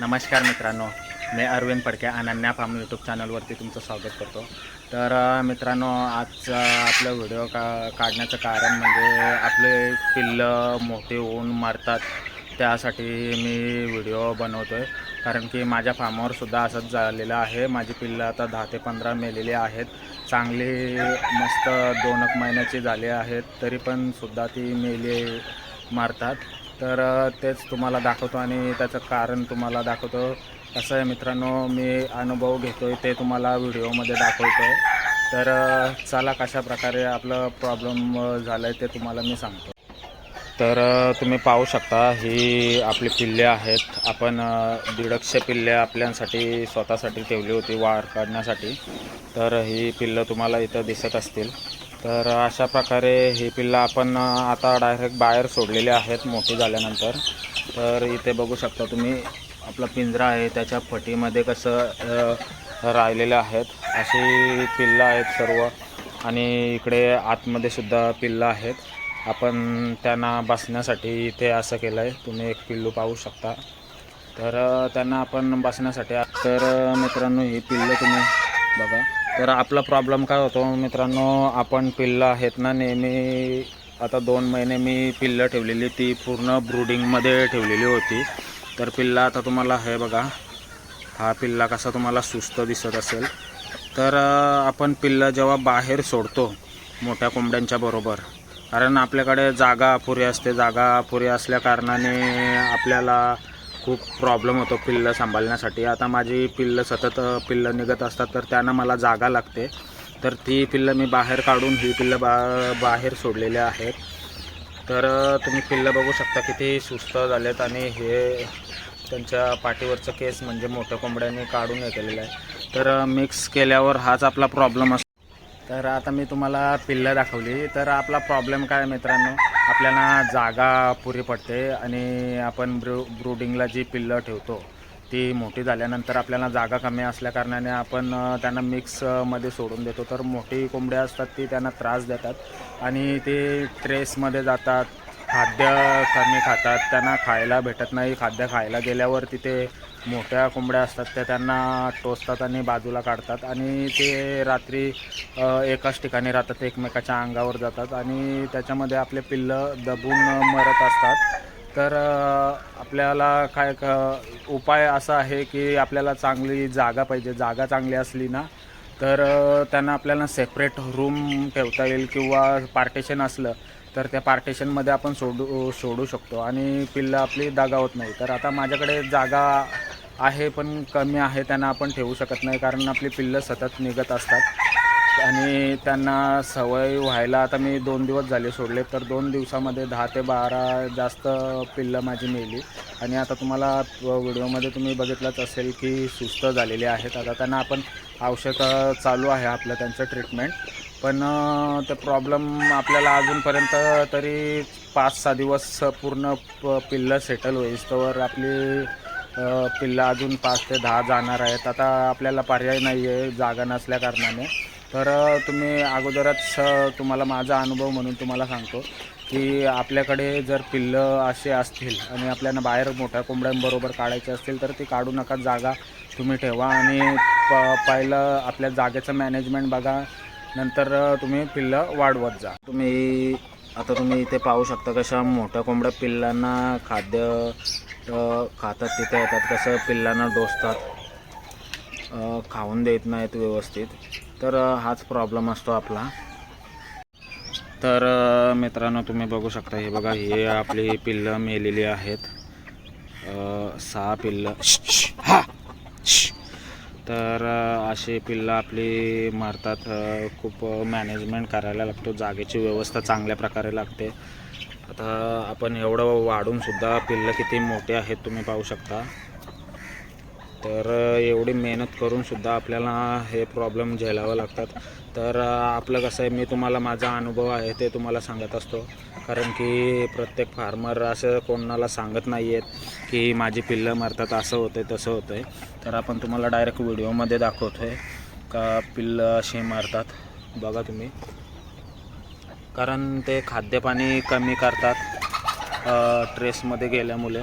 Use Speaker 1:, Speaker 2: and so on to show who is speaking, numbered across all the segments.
Speaker 1: नमस्कार मित्रांनो मी अरविंद पडके अनन्या फार्म यूट्यूब चॅनलवरती तुमचं स्वागत करतो. तर मित्रांनो आजचा आपलं व्हिडिओ का काढण्याचं कारण म्हणजे आपले पिल्लं मोठे होऊन मरतात त्यासाठी मी व्हिडिओ बनवतो आहे कारण की माझ्या फार्मवर सुद्धा असंच झालेलं आहे. माझी पिल्लं आता दहा ते पंधरा मेलेली आहेत. चांगली मस्त दोन एक महिन्याची झाली आहेत तरी पण सुद्धा ती मेले मारतात. तर तेच तुम्हाला दाखवतो आणि त्याचं कारण तुम्हाला दाखवतो. कसं आहे मित्रांनो मी अनुभव घेतो आहे ते तुम्हाला व्हिडिओमध्ये दाखवतो आहे तर चला कशा प्रकारे आपलं प्रॉब्लेम झालं आहे ते तुम्हाला मी सांगतो. तर तुम्ही पाहू शकता ही आपली पिल्ले आहेत. आपण अ, पिल्ले आपल्यासाठी स्वतःसाठी ठेवली होती वार काढण्यासाठी तर ही पिल्लं तुम्हाला इथं दिसत असतील. तर अशा प्रकारे ही पिल्लं आपण आता डायरेक्ट बाहेर सोडलेली आहेत मोठी झाल्यानंतर. तर इथे बघू शकता तुम्ही आपला पिंजरा आहे त्याच्या फटीमध्ये कसं राहिलेलं आहेत. अशी पिल्लं आहेत सर्व. आणि इकडे आतमध्ये सुद्धा पिल्लं आहेत. आपण त्यांना बसण्यासाठी इथे असं केलं आहे तुम्ही एक पिल्लू पाहू शकता. तर त्यांना आपण बसण्यासाठी तर मित्रांनो ही पिल्लं तुम्ही बघा. तर आपला प्रॉब्लेम काय होतो मित्रांनो आपण पिल्लं आहेत ना नेहमी आता दोन महिने मी पिल्लं ठेवलेली ती पूर्ण ब्रुडिंगमध्ये ठेवलेली होती. तर पिल्ला आता तुम्हाला हे बघा हा पिल्ला कसा तुम्हाला सुस्त दिसत असेल. तर आपण पिल्लं जेव्हा बाहेर सोडतो मोठ्या कोंबड्यांच्या बरोबर कारण आपल्याकडे जागा अपुरी असते जागा अपुरी असल्या कारणाने आपल्याला खूप प्रॉब्लेम होतो पिल्लं सांभाळण्यासाठी. आता माझी पिल्लं सतत पिल्लं निघत असतात तर त्यांना मला जागा लागते. तर ती पिल्लं मी बाहेर काढून ही पिल्लं बा बाहेर सोडलेली आहेत. तर तुम्ही पिल्लं बघू शकता किती सुस्त झालेत आणि हे त्यांच्या पाठीवरचं केस म्हणजे मोठ्या कोंबड्यांनी काढून हे केलेलं आहे. तर मिक्स केल्यावर हाच आपला प्रॉब्लेम असतो तर आता मी तुम्हाला पिल्लं दाखवली. तर आपला प्रॉब्लेम काय मित्रांनो? आपल्याला जागा पुरी पडते आणि आपण ब्रू ब्रूडिंगला जी पिल्लं ठेवतो ती मोठी झाल्यानंतर आपल्याला जागा कमी असल्याकारणाने आपण त्यांना मिक्समध्ये सोडून देतो. तर मोठी कोंबड्या असतात ती त्यांना त्रास देतात आणि ते ट्रेसमध्ये जातात. खाद्य कमी खातात त्यांना खायला भेटत नाही. खाद्य खायला गेल्यावर तिथे मोठ्या कोंबड्या असतात त्या त्यांना टोचतात आणि बाजूला काढतात आणि ते रात्री एकाच ठिकाणी राहतात एकमेकाच्या अंगावर जातात आणि त्याच्यामध्ये आपले पिल्लं दबून मरत असतात. तर आपल्याला काय क उपाय असा आहे की आपल्याला चांगली जागा पाहिजे. जागा चांगली असली ना तर त्यांना आपल्याला सेपरेट रूम ठेवता येईल किंवा पार्टेशन असलं तर त्या पार्टेशनमध्ये आपण सोडू सोडू शकतो. आणि पिल्लं आपली दगावत नाही. तर आता माझ्याकडे जागा आहे पण कमी आहे त्यांना आपण ठेवू शकत नाही कारण आपली पिल्लं सतत निघत असतात. आणि त्यांना सवय व्हायला आता मी दोन दिवस झाले सोडले तर दोन दिवसामध्ये दहा ते बारा जास्त पिल्लं माझी मेली. आणि आता तुम्हाला व्हिडिओमध्ये तुम्ही बघितलंच असेल की सुस्त झालेली आहेत. आता त्यांना आपण औषधं चालू आहे आपलं त्यांचं ट्रीटमेंट पण ते प्रॉब्लेम आपल्याला अजूनपर्यंत तरी पाच सहा दिवस पूर्ण प पिल्लं सेटल होईस्तोवर आपली पिल्लं अजून पाच ते दहा जाणार आहेत. आता आपल्याला पर्याय नाही आहे जागा नसल्या कारणाने. तर तुम्ही अगोदरच तुम्हाला माझा अनुभव म्हणून तुम्हाला सांगतो की आपल्याकडे जर पिल्लं असे असतील आणि आपल्याला बाहेर मोठ्या कोंबड्यांबरोबर काढायचे असतील तर ती काढू नका. जागा तुम्ही ठेवा आणि प पहिलं आपल्या जागेचं मॅनेजमेंट बघा. नंतर तुम्ही पिल्लं वाढवत जा. तुम्ही आता तुम्ही इथे पाहू शकता कशा मोठ्या कोंबड्या पिल्लांना खाद्य खातात तिथे येतात कसं पिल्लांना डोसतात खाऊन देत नाहीत व्यवस्थित. तर हाच प्रॉब्लेम असतो आपला. तर मित्रांनो तुम्ही बघू शकता हे बघा हे आपली पिल्लं मेलेली आहेत. सहा पिल्लं. तर असे अशी पिल्लं आपली मारतात. खूप मॅनेजमेंट करायला लागतो. जागेची व्यवस्था चांगल्या प्रकारे लागते. आता आपण एवढं वाढूनसुद्धा पिल्लं किती मोठे आहेत तुम्ही पाहू शकता. तर एवढी मेहनत करूनसुद्धा आपल्याला हे प्रॉब्लेम झेलावं लागतात. तर आपलं कसं आहे मी तुम्हाला माझा अनुभव आहे ते तुम्हाला सांगत असतो. कारण की प्रत्येक फार्मर असं कोणाला सांगत नाही आहेत की माझी पिल्लं मारतात असं होतं आहे तसं होतं आहे तर आपण तुम्हाला डायरेक्ट व्हिडिओमध्ये दाखवतो आहे का पिल्लं असे मारतात. बघा तुम्ही. कारण ते खाद्यपाणी कमी करतात ट्रेसमध्ये गेल्यामुळे.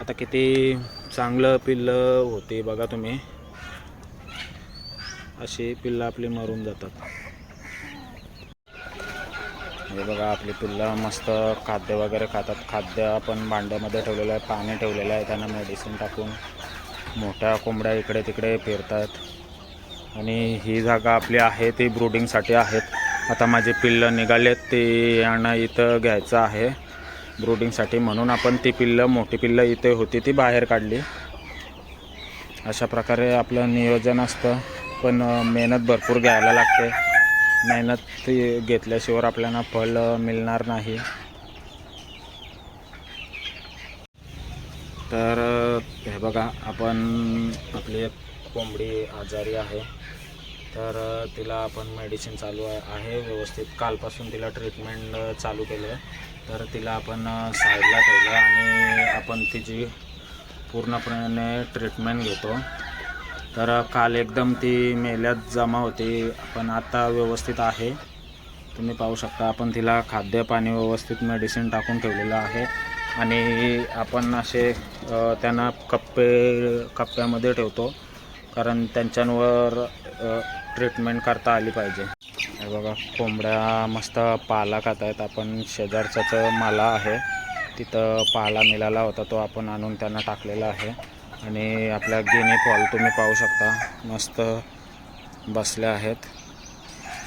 Speaker 1: आता किती चांगलं पिल्लं होते बघा तुम्ही. अशी पिल्लं आपली मरून जातात. हे बघा आपली पिल्लं मस्त खाद्य वगैरे खातात. खाद्य आपण भांड्यामध्ये ठेवलेलं आहे पाणी ठेवलेलं आहे त्यांना मेडिसिन टाकून. मोठ्या कोंबड्या इकडे तिकडे फिरतात आणि ही जागा आपली आहे ती ब्रुडिंगसाठी आहेत. आता माझे पिल्लं निघालेत ते यांना इथं घ्यायचं आहे. ब्रुडिंगसाठी म्हणून आपण ती पिल्लं मोठी पिल्लं इथे होती ती बाहेर काढली. अशा प्रकारे आपलं नियोजन असतं. पण मेहनत भरपूर घ्यायला लागते. मेहनत ती घेतल्याशिवाय आपल्याला फळ मिळणार नाही. तर हे बघा आपण आपली एक कोंबडी आजारी आहे. तर तिला आपण मेडिसिन चालू आहे व्यवस्थित. कालपासून तिला ट्रीटमेंट चालू केलं आहे तर तिला आपण साईडला ठेवलं आणि आपण तिची पूर्णपणे ट्रीटमेंट घेतो. तर काल एकदम ती मेल्यात जमा होती. पण आता व्यवस्थित आहे. तुम्ही पाहू शकता आपण तिला खाद्य पाणी व्यवस्थित मेडिसिन टाकून ठेवलेलं आहे. आणि आपण असे त्यांना कप्पे कप्प्यामध्ये ठेवतो. कारण त्यांच्यावर ट्रीटमेंट करता आली पाहिजे. हे बघा कोंबड्या मस्त पाला खात आहेत आपण शेजारचाच माला आहे. तिथं पाला मिळाला होता तो आपण आणून त्यांना टाकलेला आहे. आणि आपल्या गिनी फॉल तुम्ही पाहू शकता. मस्त बसल्या आहेत.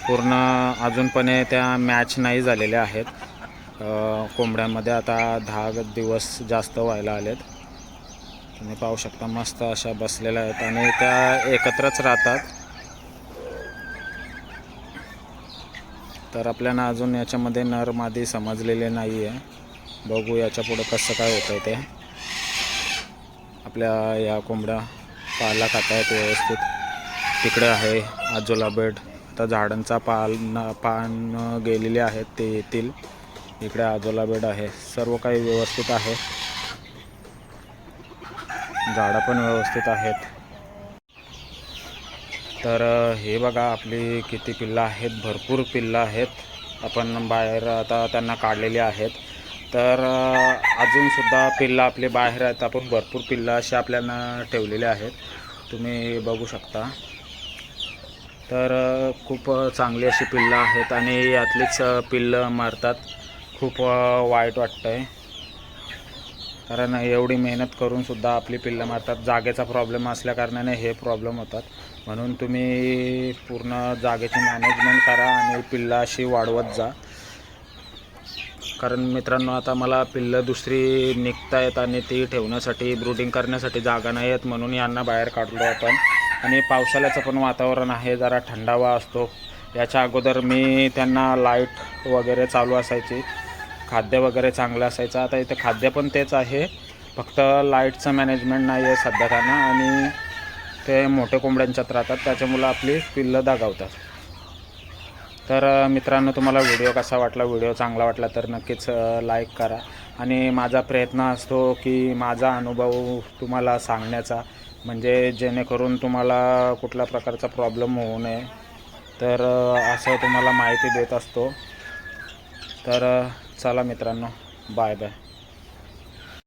Speaker 1: पूर्ण अजूनपणे त्या मॅच नाही झालेल्या आहेत. कोंबड्यामध्ये कोंबड्यांमध्ये आता दहा दिवस जास्त व्हायला आलेत. तुम्ही पाहू शकता मस्त अशा बसलेल्या आहेत. आणि त्या एकत्रच राहतात. तर आपल्याला अजून याच्यामध्ये नर मादी समजलेले नाही आहे बघू याच्या पुढं कसं काय होतं ते. आपल्या या कोंबड्या पाला खात आहेत व्यवस्थित. तिकडे आहे आजोला बेड. आता झाडांचा पान पान गेलेले आहेत ते येतील. इकडे आजोला बेड आहे. सर्व काही व्यवस्थित आहे. झाडं पण व्यवस्थित आहेत. तर हे बघा आपली किती पिल्लं आहेत भरपूर पिल्लं आहेत. आपण बाहेर आता त्यांना काढलेली आहेत. तर अजूनसुद्धा पिल्लं आपले बाहेर आहेत. आपण भरपूर पिल्लं अशी आपल्याला ठेवलेले आहेत. तुम्ही बघू शकता. तर खूप चांगली अशी पिल्लं आहेत आणि यातलीच पिल्लं मारतात. खूप वाईट वाटतं आहे कारण एवढी मेहनत करून सुद्धा आपली पिल्लं मारतात. जागेचा प्रॉब्लेम असल्याकारणाने हे प्रॉब्लेम होतात. म्हणून तुम्ही पूर्ण जागेची मॅनेजमेंट करा आणि पिल्लं अशी वाढवत जा. कारण मित्रांनो आता मला पिल्लं दुसरी निघतायत आणि ती ठेवण्यासाठी ब्रुडिंग करण्यासाठी जागा नाही आहेत म्हणून यांना बाहेर काढलो आपण. आणि पावसाळ्याचं पण वातावरण आहे जरा थंडावा असतो. याच्या अगोदर मी त्यांना लाइट वगैरे चालू असायची. खाद्य वगैरे चांगलं असायचं. आता इथं खाद्य पण तेच आहे. फक्त लाईटचं मॅनेजमेंट नाही आहे सध्या त्यांना आणि ते मोठे कोंबड्यांच्यात राहतात. त्याच्यामुळं आपली पिल्लं दागावतात. तर मित्रांनो तुम्हाला व्हिडिओ कसा वाटला? व्हिडिओ चांगला वाटला तर नक्कीच लाईक करा. आणि माझा प्रयत्न असतो की माझा अनुभव तुम्हाला सांगण्याचा. म्हणजे जेणेकरून तुम्हाला कुठल्या प्रकारचा प्रॉब्लेम होऊ नये. तर असं तुम्हाला माहिती देत असतो. तर चला मित्रांनो बाय बाय